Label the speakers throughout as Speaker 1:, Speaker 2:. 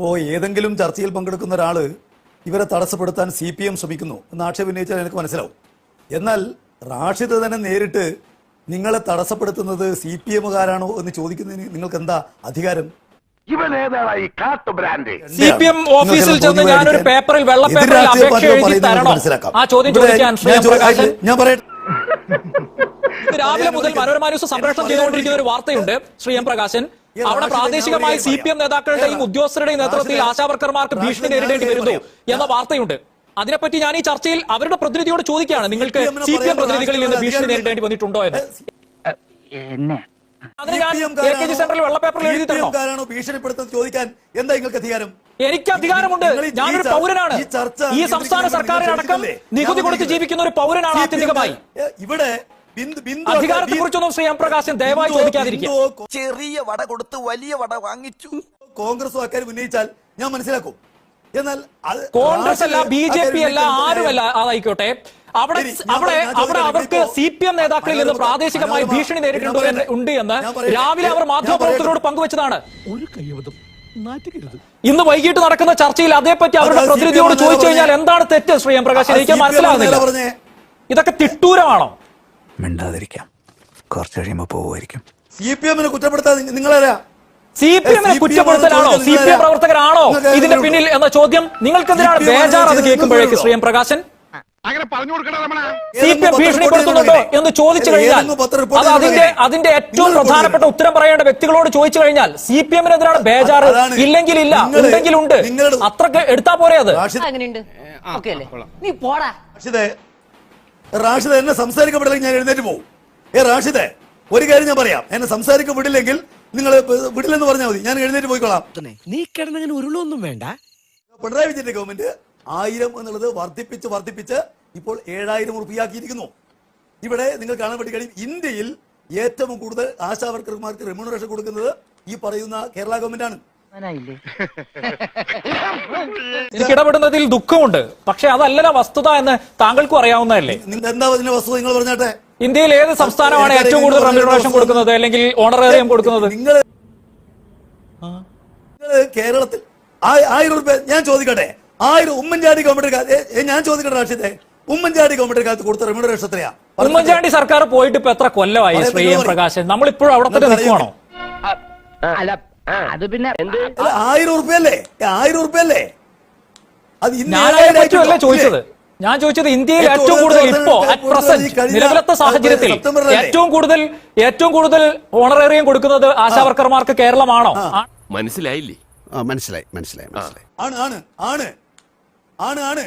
Speaker 1: ഇപ്പോൾ ഏതെങ്കിലും ചർച്ചയിൽ പങ്കെടുക്കുന്ന ഒരാൾ ഇവരെ തടസ്സപ്പെടുത്താൻ സി പി എം ശ്രമിക്കുന്നു എന്ന് ആക്ഷേപം ഉന്നയിച്ചാൽ എനിക്ക് മനസ്സിലാവും. എന്നാൽ റാഷിദ് തന്നെ നേരിട്ട് നിങ്ങളെ തടസ്സപ്പെടുത്തുന്നത് സി പി എമ്മുകാരാണോ എന്ന് ചോദിക്കുന്നതിന് നിങ്ങൾക്ക് എന്താ അധികാരം
Speaker 2: സി പി എം ഓഫീസിൽ ചെന്ന് ഞാനൊരു പേപ്പറിൽ വെള്ള പേപ്പറിൽ അപേക്ഷ എഴുതി തരണോ. ആ ചോദ്യം
Speaker 1: ഇവിടെ
Speaker 2: ചോദിക്കാൻ
Speaker 1: ഞാൻ പറയട്ടെ.
Speaker 2: രാവിലെ മുതൽ മനോരമ ന്യൂസ് സംപ്രേഷണം ചെയ്തുകൊണ്ടിരിക്കുന്ന ഒരു വാർത്തയുണ്ട് ശ്രീ എം പ്രകാശൻ. അവിടെ പ്രാദേശികമായി സി പി എം നേതാക്കളുടെയും ഉദ്യോഗസ്ഥരുടെയും നേതൃത്വത്തിൽ ആശാവർക്കർമാർക്ക് ഭീഷണി നേരിടേണ്ടി വരുന്നു എന്ന വാർത്തയുണ്ട്. അതിനെപ്പറ്റി ഞാൻ ഈ ചർച്ചയിൽ അവരുടെ പ്രതിനിധിയോട് ചോദിക്കുകയാണ്. നിങ്ങൾക്ക് സി പി എം പ്രതിനിധികളിൽ നിന്ന് ഭീഷണി നേരിടേണ്ടി വന്നിട്ടുണ്ടോ എന്ന്? അതിന് ഞാൻ എ കെ ജി സെന്ററിൽ വെള്ള പേപ്പറിൽ എഴുതി തരണോ?
Speaker 1: കാരാണോ ഭീഷണിപ്പെടുത്തുന്നത് ചോദിക്കാൻ എന്താ നിങ്ങൾക്ക് അധികാരം?
Speaker 2: എനിക്ക് അധികാരമുണ്ട്. ഞാനൊരു പൗരനാണ്.
Speaker 1: ഈ ചർച്ച
Speaker 2: ഈ സംസ്ഥാന സർക്കാരിനടക്കം നികുതി കൊടുത്ത് ജീവിക്കുന്ന ഒരു പൗരനാണ് ആത്യന്തികമായി.
Speaker 1: ഇവിടെ ബിന്ദു ബിന്ദു
Speaker 2: അധികാരത്തെ കുറിച്ചൊന്നും ശ്രീ എം പ്രകാശൻ ദയവായി ചോദിക്കാതിരിക്കുക.
Speaker 3: ചെറിയ വട കൊടുത്ത് വലിയ വട വാങ്ങിച്ചു.
Speaker 1: കോൺഗ്രസും ആക്കാർ ഉന്നയിച്ചാൽ ഞാൻ മനസ്സിലാക്കും. എന്നാൽ അത്
Speaker 2: കോൺഗ്രസ് അല്ല ബി ജെ പി അല്ല ആരുമല്ല അതായിക്കോട്ടെ അവിടെ അവിടെ അവിടെ അവർക്ക് സി പി എം നേതാക്കളിൽ നിന്ന് പ്രാദേശികമായി ഭീഷണി നേരിട്ടുണ്ട്. ഉണ്ട് എന്ന് രാവിലെ അവർ മാധ്യമപ്രവർത്തകരോട്. പങ്കുവച്ചതാണ്.
Speaker 4: ഒരു
Speaker 2: ഇന്ന് വൈകിട്ട് നടക്കുന്ന ചർച്ചയിൽ അതേപ്പറ്റി അവരുടെ പ്രതിനിധിയോട് ചോദിച്ചു കഴിഞ്ഞാൽ എന്താണ് തെറ്റ് ശ്രീ എം പ്രകാശ് എനിക്ക് മനസ്സിലാകുന്നില്ല ഇതൊക്കെ തിട്ടൂരമാണോ?
Speaker 3: മിണ്ടാതിരിക്കാം. കുറച്ച് കഴിയുമ്പോ പോവുമായിരിക്കും.
Speaker 1: സി പി എമ്മിനെ കുറ്റപ്പെടുത്താൻ നിങ്ങ- നിങ്ങളാരാ?
Speaker 2: സി പി എമ്മിനെ കുറ്റപ്പെടുത്തലാണോ? സി പി എം പ്രവർത്തകരാണോ? ഇതിന്റെ പിന്നിൽ എന്ന ചോദ്യം നിങ്ങൾക്കെതിരാണ്. ബേജാർ അത് കേൾക്കുമ്പോഴേക്ക് ശ്രീ എം പ്രകാശൻ.
Speaker 5: അങ്ങനെ പറഞ്ഞു
Speaker 2: സി പി എം ഭീഷണിപ്പെടുത്തുന്നുണ്ടോ എന്ന് ചോദിച്ചു കഴിഞ്ഞാൽ അത് അതിന്റെ അതിന്റെ ഏറ്റവും പ്രധാനപ്പെട്ട ഉത്തരം പറയേണ്ട വ്യക്തികളോട് ചോദിച്ചു കഴിഞ്ഞാൽ സി പി എമ്മിനെതിരാണ് ബേജാറ്. ഇല്ലെങ്കിൽ ഇല്ല ഉണ്ടെങ്കിൽ ഉണ്ട് അത്രയ്ക്ക് എടുത്താ പോരെ അത്?
Speaker 6: അങ്ങനെയുണ്ട്. ഓക്കെ അല്ലേ? നീ പോടാ.
Speaker 1: റാഷിദേ എന്നെ സംസാരിക്കാൻ വിടില്ലെങ്കിൽ ഞാൻ എഴുന്നേറ്റ് പോകും. ഏ റാഷിദേ ഒരു കാര്യം ഞാൻ പറയാം. എന്നെ സംസാരിക്ക വിടില്ലെങ്കിൽ നിങ്ങൾ വിടില്ലെന്ന് പറഞ്ഞാൽ മതി. ഞാൻ എഴുന്നേറ്റ് പോയിക്കോളാം.
Speaker 4: നീ കിടന്നങ്ങനെ ഉരുളൊന്നും വേണ്ട.
Speaker 1: പിണറായി വിജയന്റെ ഗവൺമെന്റ് ആയിരം എന്നുള്ളത് വർദ്ധിപ്പിച്ച് വർദ്ധിപ്പിച്ച് ഇപ്പോൾ ഏഴായിരം ഉറുപ്പിയാക്കിയിരിക്കുന്നു. ഇവിടെ നിങ്ങൾ കാണാൻ വേണ്ടി കഴിയും ഇന്ത്യയിൽ ഏറ്റവും കൂടുതൽ ആശാ വർക്കർമാർക്ക് റെമ്യൂണറേഷൻ കൊടുക്കുന്നത് ഈ പറയുന്ന കേരള ഗവൺമെന്റ് ആണ്.
Speaker 2: എനിക്ക് ഇടപെടുന്നതിൽ ദുഃഖമുണ്ട്. പക്ഷെ അതല്ലല്ലോ വസ്തുത എന്ന് താങ്കൾക്കും അറിയാവുന്നതല്ലേ?
Speaker 1: നിങ്ങൾ എന്താ അതിന്റെ വസ്തുത നിങ്ങൾ പറഞ്ഞാട്ടെ?
Speaker 2: ഇന്ത്യയിൽ ഏത് സംസ്ഥാനമാണ് ഏറ്റവും കൂടുതൽ റെമ്യൂണറേഷൻ കൊടുക്കുന്നത്? അല്ലെങ്കിൽ ഓണറേറിയം കൊടുക്കുന്നത്?
Speaker 1: നിങ്ങൾ നിങ്ങൾ കേരളത്തിൽ ആയിരം രൂപ ഞാൻ ചോദിക്കട്ടെ. ആയിരം ഉമ്മൻചാണ്ടി ഗവൺമെന്റ് കാലത്ത് ഏ, ഏ, ഞാൻ ചോദിക്കട്ടെ രാഷ്ട്രീയത്തെ. ഉമ്മൻചാണ്ടി ഗവൺമെന്റ് കാലത്ത് കൊടുത്ത റെമ്യൂണറേഷൻ എത്രയാ?
Speaker 2: ഉമ്മൻചാണ്ടി സർക്കാർ പോയിട്ട് ഇപ്പൊ എത്ര കൊല്ലമായി ശ്രീ എം പ്രകാശൻ? നമ്മളിപ്പോഴും അവിടെ തന്നെ നിൽക്കുവാണോ?
Speaker 6: അല്ല അത് പിന്നെ
Speaker 1: അല്ല, ആയിരം ഉറുപ്പ്യല്ലേ? ആയിരം ഉറുപ്പ്യല്ലേ? അത് ഇന്ന്
Speaker 2: ചോദിച്ചത്. ഞാൻ ചോദിച്ചത് ഇന്ത്യയിൽ
Speaker 1: ഏറ്റവും
Speaker 2: കൂടുതൽ ഇപ്പോ അറ്റ് പ്രസന്റ് നിലവിലത്തെ സാഹചര്യത്തിൽ ഏറ്റവും കൂടുതൽ ഏറ്റവും കൂടുതൽ ഓണറേറിയം കൊടുക്കുന്നത് ആശാവർക്കർമാർക്ക് കേരളമാണോ? ആ-
Speaker 7: മനസ്സിലായില്ലേ?
Speaker 4: മനസ്സിലായി മനസ്സിലായി മനസ്സിലായി.
Speaker 1: ആണ് ആണ് ആണ്. ആണ് ആണ്.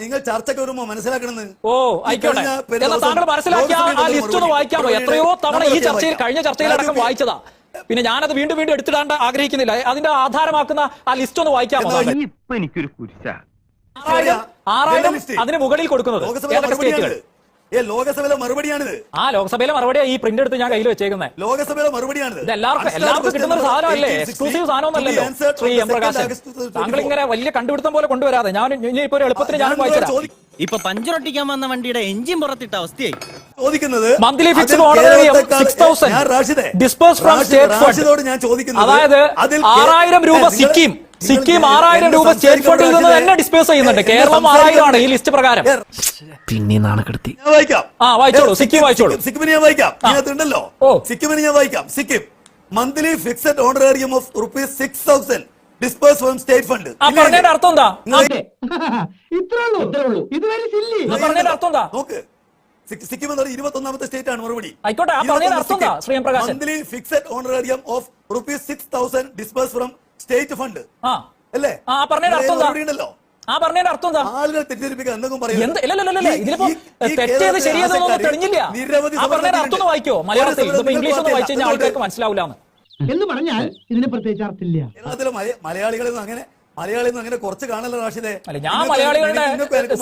Speaker 1: നിങ്ങൾ ചർച്ചയ്ക്ക് വരുമ്പോ മനസ്സിലാക്കണമെന്ന്
Speaker 2: ഓ ആയിക്കോട്ടെ. താങ്കൾ മനസ്സിലാക്കിയ ആ ലിസ്റ്റ് ഒന്ന് വായിക്കാമോ? എത്രയോ തവണ ഈ ചർച്ചയിൽ കഴിഞ്ഞ ചർച്ചയിൽ
Speaker 1: അടക്കം
Speaker 2: വായിച്ചതാ. പിന്നെ ഞാനത് വീണ്ടും വീണ്ടും എടുത്തിടാണ്ട് ആഗ്രഹിക്കുന്നില്ല. അതിന്റെ ആധാരമാക്കുന്ന ആ ലിസ്റ്റ് ഒന്ന് വായിക്കാമോ
Speaker 5: എനിക്കൊരു കുരിശ.
Speaker 2: ആറായിരം ആറായിരം. അതിന് മുകളിൽ കൊടുക്കുന്നത്. ഏതൊക്കെ സ്റ്റേറ്റുകൾ?
Speaker 1: ഏ ലോകസഭയിലെ മറുപടിയാണിത്.
Speaker 2: ആ ലോക്സഭയിലെ മറുപടിയാ ഈ പ്രിന്റ് എടുത്ത് ഞാൻ കയ്യിൽ വെച്ചേക്കുന്നത്.
Speaker 1: ലോകസഭയിലെ മറുപടിയാണിത്.
Speaker 2: ഇത് എല്ലാവർക്കും എല്ലാവർക്കും കിട്ടുന്ന ഒരു സാധനമല്ലേ? എക്സ്ക്ലൂസീവ് സാധനമൊന്നല്ലോ ശ്രീ എം പ്രകാശൻ താങ്കൾ ഇങ്ങനെ വലിയ കണ്ടുപിടുത്തം പോലെ കൊണ്ടുവരാതെ ഞാൻ ഇനി ഇപ്പൊ ഒരു എളുപ്പത്തിന് ഞാൻ വായിച്ചുതരാം
Speaker 8: ഇപ്പൊ പഞ്ചറൊട്ടിക്കാൻ വന്ന വണ്ടിയുടെ എഞ്ചിൻ പുറത്തിട്ട അവസ്ഥയായി.
Speaker 1: ചോദിക്കുന്നത്
Speaker 2: മന്ത്ലി ഫിക്സ്ഡ്
Speaker 1: ഓർഡർ
Speaker 2: honorarium
Speaker 1: കേരളത്തെക്കാൾ-
Speaker 2: 6,000
Speaker 1: ഞാൻ റാഷിദേ,
Speaker 2: dispersed from
Speaker 1: Rashid-
Speaker 2: state fund.
Speaker 1: ഞാൻ ചോദിക്കുന്നത്
Speaker 2: അതായത് ആറായിരം രൂപ സിക്കിം. സിക്കിം ആറായിരം രൂപ സ്റ്റേറ്റ് ഫണ്ടിൽ നിന്ന് തന്നെ ഡിസ്പേഴ്സ് ചെയ്യുന്നുണ്ട്. കേരളം ആറായിരം ആണ് ഈ ലിസ്റ്റ് പ്രകാരം.
Speaker 8: പിന്നെ നാണക്കെടുത്തി
Speaker 1: വായിക്കാം.
Speaker 2: ആ, വായിച്ചോളൂ. സിക്കിം വായിച്ചോളൂ.
Speaker 1: സിക്കിമിന് ഞാൻ വായിക്കാം. ഇതിനകത്തുണ്ടല്ലോ.
Speaker 2: ഓ.
Speaker 1: സിക്കിമിന് ഞാൻ വായിക്കാം. Sikkim. Monthly fixed honorarium of rupees six thousand disperse from state fund
Speaker 2: അർത്ഥം എന്താ?
Speaker 1: നോക്ക്. സിക്ക്- എന്ന് പറഞ്ഞാൽ ഇരുപത്തി ഒന്നാമത്തെ സ്റ്റേറ്റ് ആണ് മറുപടി. Monthly fixed honorarium of rupees six thousand disperse from state fund
Speaker 2: ആ.
Speaker 1: അല്ലേ? മറുപടി ഉണ്ടല്ലോ.
Speaker 2: ആ പറഞ്ഞതിന്റെ അർത്ഥം എന്താ?
Speaker 1: ആളുകൾ തെറ്റിദ്ധരിപ്പിക്കാൻ എന്തെങ്കിലും പറയും
Speaker 2: എന്ത്? ഇല്ല ഇല്ല ഇല്ല ഇതിലിപ്പോ തെറ്റേത് ശരിയെന്നൊന്നും തെളിഞ്ഞില്ല. ആ പറഞ്ഞതിന്റെ അർത്ഥം ഒന്ന് വായിക്കോ. മലയാളത്തിൽ. ഇതിപ്പോ ഇംഗ്ലീഷ് ഒന്ന് വായിച്ചു കഴിഞ്ഞാൽ ആൾക്കാർക്ക് മനസ്സിലാവില്ല
Speaker 6: എന്ന് പറഞ്ഞാൽ ഇതിന് പ്രത്യേകിച്ച് അർത്ഥമില്ല.
Speaker 1: കേരളത്തിലെ മലയാളികളിൽ അങ്ങനെ മലയാളിൽ അങ്ങനെ കുറച്ച് കാണല്ലോ റാഷിദേ.
Speaker 2: അല്ല ഞാൻ മലയാളികളുടെ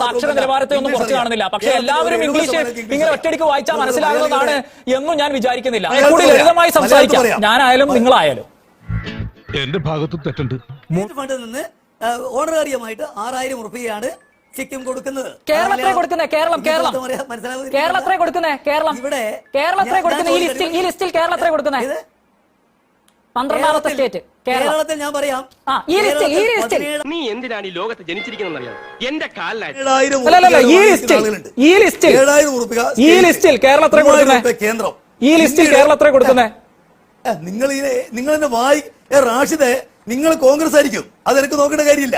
Speaker 2: സാക്ഷര നിലവാരത്തെ ഒന്നും കുറച്ച് കാണുന്നില്ല. പക്ഷെ എല്ലാവരും ഇംഗ്ലീഷ് ഇങ്ങനെ. ഒറ്റയടിക്ക് വായിച്ചാൽ മനസ്സിലാകുന്നതാണ് എന്നും ഞാൻ വിചാരിക്കുന്നില്ല. കൂടി. ലളിതമായി സംസാരിക്കാം. ഞാനായാലും നിങ്ങളായാലും.
Speaker 9: എന്റെ ഭാഗത്തും തെറ്റുണ്ട്.
Speaker 10: നിന്ന് ഓണറേറിയമായിട്ട് ആറായിരം റുപ്യയാണ് സിക്കിം കൊടുക്കുന്നത്.
Speaker 2: കേരളത്തിലെ കൊടുക്കുന്നേ കേരളം കേരളം. കേരളത്തിലെ കൊടുക്കുന്നേ കേരളം.
Speaker 10: ഇവിടെ
Speaker 2: കേരളത്തിലെ കൊടുക്കുന്ന ഈ ലിസ്റ്റിൽ ഈ ലിസ്റ്റിൽ കേരളത്തിലെ കൊടുക്കുന്നേ.
Speaker 10: ഇത്
Speaker 2: പന്ത്രണ്ടാമത്തെ സ്റ്റേറ്റ് കേരളം.
Speaker 10: കേരളത്തിൽ ഞാൻ പറയാം.
Speaker 2: ആ, ഈ ലിസ്റ്റിൽ, ഈ ലിസ്റ്റിൽ.
Speaker 8: നീ എന്തിനാണ് ഈ ലോകത്ത് ജനിച്ചിരിക്കുന്നറിയാം എന്റെ കാലിലായി
Speaker 2: ഈ ലിസ്റ്റിൽ, ഈ ലിസ്റ്റിൽ, ഈ ലിസ്റ്റിൽ കേരളം എത്ര
Speaker 1: മൂവായിരം
Speaker 2: കൊടുക്കുന്നെ?
Speaker 1: ഉറുപ്പിക കേന്ദ്രം.
Speaker 2: ഈ ലിസ്റ്റിൽ
Speaker 1: പിന്നീട്
Speaker 2: കേരളം കൊടുക്കുന്നത്
Speaker 1: നിങ്ങൾ ഇതിനെ നിങ്ങൾ എന്നെ വായി റാഷിദെ നിങ്ങൾ കോൺഗ്രസ് ആയിരിക്കും അതെനിക്ക് നോക്കേണ്ട കാര്യമില്ല.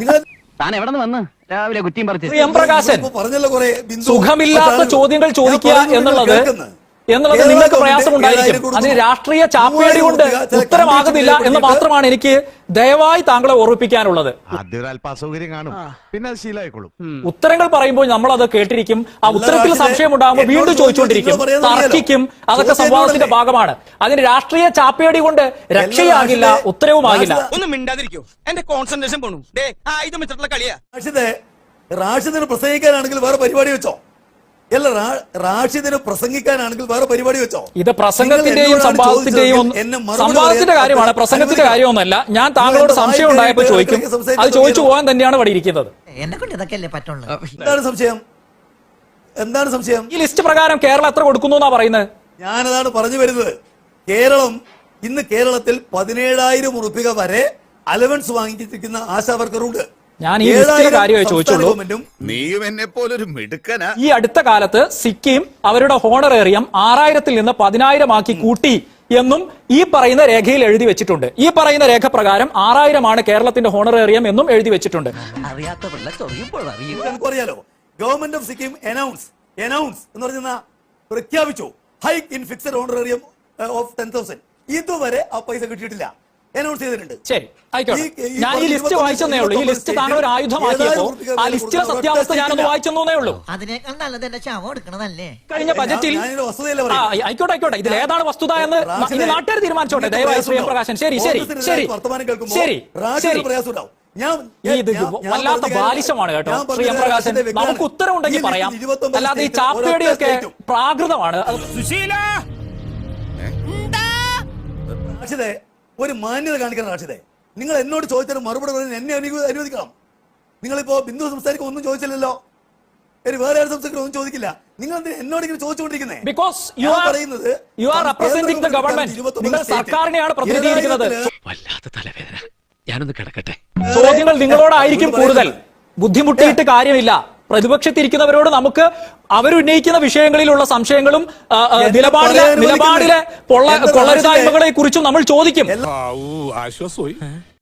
Speaker 1: നിങ്ങൾ
Speaker 8: താൻ എവിടെ നിന്ന് വന്ന്? രാവിലെ കുറ്റിയും
Speaker 2: പറഞ്ഞു എം പ്രകാശൻ
Speaker 1: പറഞ്ഞല്ലോ കുറെ ബിന്ദു
Speaker 2: സുഖമില്ലാത്ത ചോദ്യങ്ങൾ ചോദിക്കുക എന്നുള്ളത്
Speaker 1: കേൾക്കുന്നത്.
Speaker 2: എന്നുള്ളത് നിങ്ങൾക്ക്
Speaker 1: പ്രയാസം ഉണ്ടായിരിക്കും.
Speaker 2: അതിന് രാഷ്ട്രീയ ചാപ്പേടി കൊണ്ട് ഉത്തരമാകുന്നില്ല എന്ന് മാത്രമാണ് എനിക്ക് ദയവായി താങ്കളെ ഓർമ്മിപ്പിക്കാനുള്ളത്. ഉത്തരങ്ങൾ പറയുമ്പോൾ നമ്മൾ അത് കേട്ടിരിക്കും. ആ ഉത്തരത്തിൽ സംശയം ഉണ്ടാകുമ്പോൾ വീണ്ടും ചോദിച്ചുകൊണ്ടിരിക്കും. തർക്കിക്കും. അതൊക്കെ സംവാദത്തിന്റെ ഭാഗമാണ്. അതിന് രാഷ്ട്രീയ ചാപ്പേടി കൊണ്ട് രക്ഷയാകില്ല ഉത്തരവുമാകില്ല.
Speaker 8: ഒന്നും മിണ്ടാതിരിക്കോ. എന്റെ കോൺസെൻട്രേഷൻ പോണു.
Speaker 1: റാഷിദിന് പ്രസംഗിക്കാനാണെങ്കിൽ വേറെ പരിപാടി വെച്ചോ? അല്ല റാ- റാഷിദിന് പ്രസംഗിക്കാനാണെങ്കിൽ വേറെ പരിപാടി വെച്ചോ?
Speaker 2: ഇത് പ്രസംഗത്തിന്റെയും
Speaker 1: സംവാദത്തിന്റെയും
Speaker 2: സംവാദത്തിന്റെ കാര്യമാണ് പ്രസംഗത്തിന്റെ
Speaker 1: കാര്യമൊന്നുമല്ല.
Speaker 2: കാര്യമൊന്നല്ല ഞാൻ താങ്കളോട് സംശയം
Speaker 1: ഉണ്ടായപ്പോ
Speaker 2: ഉണ്ടായപ്പോൾ ചോദിക്കും. അത് ചോദിച്ചു പോകാൻ തന്നെയാണ് ഇവിടെ ഇരിക്കുന്നത്.
Speaker 1: എന്താണ് സംശയം? എന്താണ് സംശയം?
Speaker 2: ഈ ലിസ്റ്റ് പ്രകാരം കേരളം എത്ര കൊടുക്കുന്നു എന്നാ പറയുന്നത്?
Speaker 1: ഞാനതാണ് പറഞ്ഞു വരുന്നത്. കേരളം ഇന്ന് കേരളത്തിൽ പതിനേഴായിരം ഉറുപ്പിക വരെ അലവൻസ് വാങ്ങിച്ചിരിക്കുന്ന ആശാ വർക്കറുണ്ട്.
Speaker 2: ഞാൻ ഈ ലിസ്റ്റിലെ
Speaker 1: കാര്യമായി
Speaker 2: കാര്യമേ ചോദിച്ചുള്ളൂ.
Speaker 5: നീയും എന്നെ പോലൊരു മിടുക്കനാ.
Speaker 2: ഈ അടുത്ത കാലത്ത് സിക്കിം അവരുടെ ഹോണറേറിയം ആറായിരത്തിൽ നിന്ന് പതിനായിരം ആക്കി കൂട്ടി എന്നും ഈ പറയുന്ന രേഖയിൽ എഴുതി വെച്ചിട്ടുണ്ട്. ഈ പറയുന്ന രേഖ പ്രകാരം ആറായിരമാണ് കേരളത്തിന്റെ ഹോണറേറിയം എന്നും എഴുതി വെച്ചിട്ടുണ്ട്.
Speaker 1: അറിയാലോ government of Sikkim announce announce എന്ന് പറഞ്ഞ പ്രഖ്യാപിച്ചു. Hike in fixed honorarium of ten thousand ഇതുവരെ ആ പൈസ കിട്ടിയിട്ടില്ല. അനൗൺസ് ചെയ്തിട്ടുണ്ട്.
Speaker 2: ശരി ആയിക്കോട്ടെ. ഞാൻ ഈ ലിസ്റ്റ് വായിച്ചെന്നേ ഉള്ളൂ. ഈ ലിസ്റ്റ് താങ്കൾ ഒരു ആയുധമാക്കിയപ്പോ ആ ലിസ്റ്റിലെ
Speaker 1: കൊടുക്കുന്ന
Speaker 2: സത്യാവസ്ഥ
Speaker 1: ഒരൊറ്റ
Speaker 2: ഞാനൊന്ന് വായിച്ചെന്നേ ഉള്ളൂ.
Speaker 3: അതിനേക്കാൾ നല്ലത് എന്റെ ശവം എടുക്കണതല്ലേ?
Speaker 2: കഴിഞ്ഞ ബജറ്റിൽ. ആയിക്കോട്ടെ ആയിക്കോട്ടെ. ഇതിൽ ഏതാണ് വസ്തുത എന്ന് ഇനി നാട്ടുകാർ തീരുമാനിച്ചോട്ടെ. ദയവായി ശ്രീ പ്രകാശൻ ശരി ശരി ശരി. ശരി ശരി. ഇത് വല്ലാത്ത ബാലിശമാണ് കേട്ടോ. ശ്രീ എം പ്രകാശൻ നമുക്ക് ഉത്തരവുണ്ടെങ്കിൽ പറയാം. അല്ലാതെ ഈ
Speaker 1: സ്റ്റേറ്റും.
Speaker 2: പ്രാകൃതമാണ്.
Speaker 1: സുശീല! ഒരു മാന്യത കാണിക്കണം റാഷിദെ നിങ്ങൾ എന്നോട് ചോദിച്ചാൽ മറുപടി പറയുന്നത് എന്നെ അനു- അനുവദിക്കണം. നിങ്ങളിപ്പോ ബിന്ദു സംസാരിക്കും ഒന്നും ചോദിച്ചില്ലല്ലോ. വേറെ ആരും സംസാരിക്കും ഒന്നും ചോദിക്കില്ല. നിങ്ങൾ എന്നോട് ഇങ്ങനെ ചോദിച്ചുകൊണ്ടിരിക്കുന്നേ?
Speaker 2: ബിക്കോസ് യു ആർ
Speaker 1: പറയുന്നത്
Speaker 2: you are representing the government നിങ്ങൾ സർക്കാരിനെയാണ് പ്രതിനിധീകരിക്കുന്നത്.
Speaker 4: വല്ലാത്ത തലവേദന. ഞാനൊന്ന് കിടക്കട്ടെ.
Speaker 2: ചോദ്യങ്ങൾ നിങ്ങളോടായിരിക്കും കൂടുതൽ. ബുദ്ധിമുട്ടിയിട്ട് കാര്യമില്ല. പ്രതിപക്ഷത്തിരിക്കുന്നവരോട് നമുക്ക് അവരുന്നയിക്കുന്ന വിഷയങ്ങളിലുള്ള സംശയങ്ങളും നിലപാടിലെ നിലപാടിലെ കൊള്ളരുതായ്മകളെ കുറിച്ചും നമ്മൾ ചോദിക്കും.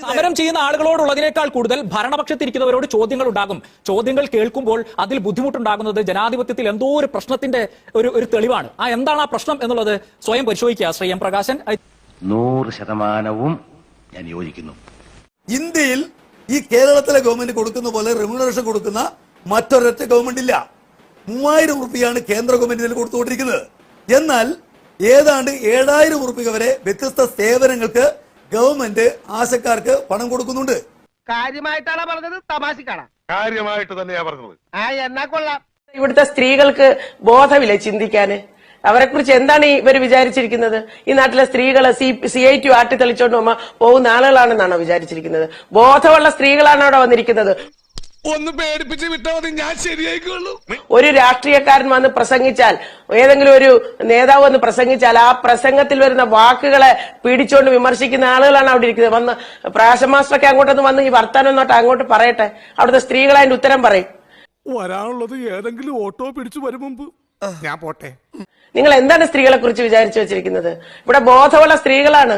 Speaker 2: സമരം ചെയ്യുന്ന ആളുകളോടുള്ളതിനേക്കാൾ കൂടുതൽ ഭരണപക്ഷത്തിരിക്കുന്നവരോട് ചോദ്യങ്ങൾ ഉണ്ടാകും ചോദ്യങ്ങൾ കേൾക്കുമ്പോൾ അതിൽ ബുദ്ധിമുട്ടുണ്ടാകുന്നത് ജനാധിപത്യത്തിൽ എന്തോ ഒരു പ്രശ്നത്തിന്റെ ഒരു ഒരു തെളിവാണ്. ആ എന്താണ് ആ പ്രശ്നം എന്നുള്ളത് സ്വയം പരിശോധിക്കുക ശ്രീ എം പ്രകാശൻ.
Speaker 5: നൂറ് ശതമാനവും ഞാൻ യോജിക്കുന്നു.
Speaker 1: ഇന്ത്യയിൽ ഈ കേരളത്തിലെ ഗവൺമെന്റ് കൊടുക്കുന്ന പോലെ റെമ്യൂണറേഷൻ കൊടുക്കുന്ന മറ്റൊരൊറ്റ ഗവൺമെന്റ് ഇല്ല. മൂവായിരം റുപ്പിയാണ് കേന്ദ്ര ഗവൺമെന്റ് ഇതിൽ കൊടുത്തുകൊണ്ടിരിക്കുന്നത്. എന്നാൽ ഏതാണ്ട് ഏഴായിരം ഉറുപ്പിക വരെ വ്യത്യസ്ത സേവനങ്ങൾക്ക് ഗവൺമെന്റ് ആശക്കാർക്ക് പണം കൊടുക്കുന്നുണ്ട്.
Speaker 8: കാര്യമായിട്ടാണ് പറഞ്ഞത്? തമാശക്കാണ്?
Speaker 5: കാര്യമായിട്ട് തന്നെയാ പറഞ്ഞത്.
Speaker 8: ആ എന്നാ കൊള്ളാം.
Speaker 6: ഇവിടുത്തെ സ്ത്രീകൾക്ക് ബോധമില്ല ചിന്തിക്കാന് അവരെ കുറിച്ച് എന്താണ് ഇവർ വിചാരിച്ചിരിക്കുന്നത്? ഈ നാട്ടിലെ സ്ത്രീകളെ സി സി ഐ ടി ആട്ടി തെളിച്ചോണ്ട് പോകുന്ന ആളുകളാണെന്നാണോ വിചാരിച്ചിരിക്കുന്നത്? ബോധമുള്ള സ്ത്രീകളാണ് അവിടെ വന്നിരിക്കുന്നത്?
Speaker 9: ഒന്ന് പേടിപ്പിച്ച് വിട്ടാൽ മതി ഞാൻ ശരിയായിക്കോളൂ.
Speaker 6: ഒരു രാഷ്ട്രീയക്കാരൻ വന്ന് പ്രസംഗിച്ചാൽ ഏതെങ്കിലും ഒരു നേതാവ് വന്ന് പ്രസംഗിച്ചാൽ ആ പ്രസംഗത്തിൽ വരുന്ന വാക്കുകളെ പിടിച്ചോണ്ട് വിമർശിക്കുന്ന ആളുകളാണ് അവിടെ ഇരിക്കുന്നത്. വന്ന് പ്രാശ മാസ്റ്ററൊക്കെ അങ്ങോട്ടൊന്ന് വന്ന് ഈ വർത്താനം തൊട്ട് അങ്ങോട്ട് പറയട്ടെ. അവിടുത്തെ സ്ത്രീകൾ അതിന്റെ ഉത്തരം പറയും.
Speaker 9: വരാനുള്ളത് ഏതെങ്കിലും ഓട്ടോ പിടിച്ചു വരും മുമ്പ്. ഞാൻ പോട്ടെ.
Speaker 6: നിങ്ങൾ എന്താണ് സ്ത്രീകളെ കുറിച്ച് വിചാരിച്ചു വെച്ചിരിക്കുന്നത്? ഇവിടെ ബോധമുള്ള സ്ത്രീകളാണ്.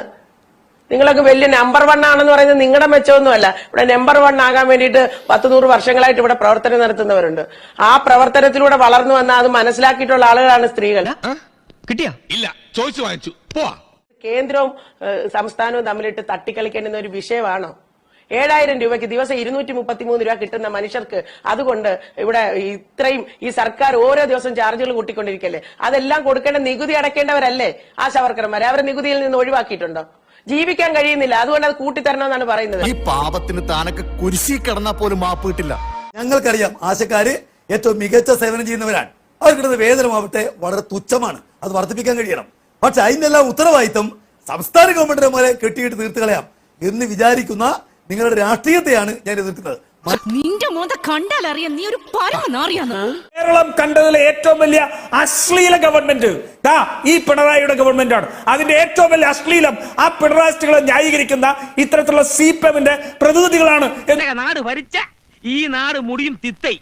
Speaker 6: നിങ്ങളൊക്കെ വലിയ നമ്പർ വൺ ആണെന്ന് പറയുന്നത് നിങ്ങളുടെ മെച്ചമൊന്നുമല്ല. ഇവിടെ നമ്പർ വൺ ആകാൻ വേണ്ടിയിട്ട് പത്ത് നൂറ് വർഷങ്ങളായിട്ട് ഇവിടെ പ്രവർത്തനം നടത്തുന്നവരുണ്ട്. ആ പ്രവർത്തനത്തിലൂടെ വളർന്നു വന്ന അത് മനസ്സിലാക്കിയിട്ടുള്ള ആളുകളാണ് സ്ത്രീകൾ.
Speaker 8: കിട്ടിയാ?
Speaker 9: ഇല്ല ചോദിച്ചു വാങ്ങിച്ചു. പോവാ.
Speaker 6: കേന്ദ്രവും സംസ്ഥാനവും തമ്മിലിട്ട് തട്ടിക്കളിക്കേണ്ടുന്ന ഒരു വിഷയമാണോ? ഏഴായിരം രൂപയ്ക്ക് ദിവസം ഇരുന്നൂറ്റി മുപ്പത്തി മൂന്ന് രൂപ കിട്ടുന്ന മനുഷ്യർക്ക് അതുകൊണ്ട് ഇവിടെ ഇത്രയും ഈ സർക്കാർ ഓരോ ദിവസം ചാർജുകൾ കൂട്ടിക്കൊണ്ടിരിക്കല്ലേ? അതെല്ലാം കൊടുക്കേണ്ട നികുതി അടക്കേണ്ടവരല്ലേ ആ ശവർക്കർമാരെ? അവരെ നികുതിയിൽ നിന്ന് ഒഴിവാക്കിയിട്ടുണ്ടോ? ജീവിക്കാൻ കഴിയുന്നില്ല. അതുകൊണ്ട് അത് കൂട്ടിത്തരണമെന്നാണ് പറയുന്നത്.
Speaker 4: ഈ പാപത്തിന് താനൊക്കെ കുരിശി കിടന്നാ പോലും മാപ്പ് കിട്ടില്ല.
Speaker 1: ഞങ്ങൾക്കറിയാം ആശക്കാര് ഏറ്റവും മികച്ച സേവനം ചെയ്യുന്നവരാണ്. അവർക്കിടുന്ന കിട്ടുന്ന വേതനമാവട്ടെ വളരെ തുച്ഛമാണ്. അത് വർദ്ധിപ്പിക്കാൻ കഴിയണം. പക്ഷെ അതിനെല്ലാം ഉത്തരവാദിത്തം സംസ്ഥാന ഗവൺമെന്റിനെ പോലെ കെട്ടിയിട്ട് തീർത്ത് കളയാം എന്ന് വിചാരിക്കുന്ന നിങ്ങളുടെ രാഷ്ട്രീയത്തെയാണ് ഞാൻ എതിർക്കുന്നത്.
Speaker 7: നിന്റെ മോന്ത കണ്ടാലറിയാം നീ ഒരു പരമനാറിയാന്ന്
Speaker 11: കേരളം കണ്ടതിലെ ഏറ്റവും വലിയ അശ്ലീല ഗവൺമെന്റ് ദാ ഈ പിണറായിയുടെ ഗവൺമെന്റ് ആണ്. അതിന്റെ ഏറ്റവും വലിയ അശ്ലീലം ആ പിണറായിസ്റ്റുകളെ ന്യായീകരിക്കുന്ന ഇത്തരത്തിലുള്ള സി പി എമ്മിന്റെ പ്രതിനിധികളാണ്
Speaker 12: നാട് ഭരിച്ച ഈ നാട് മുടിയും തിത്തൈ.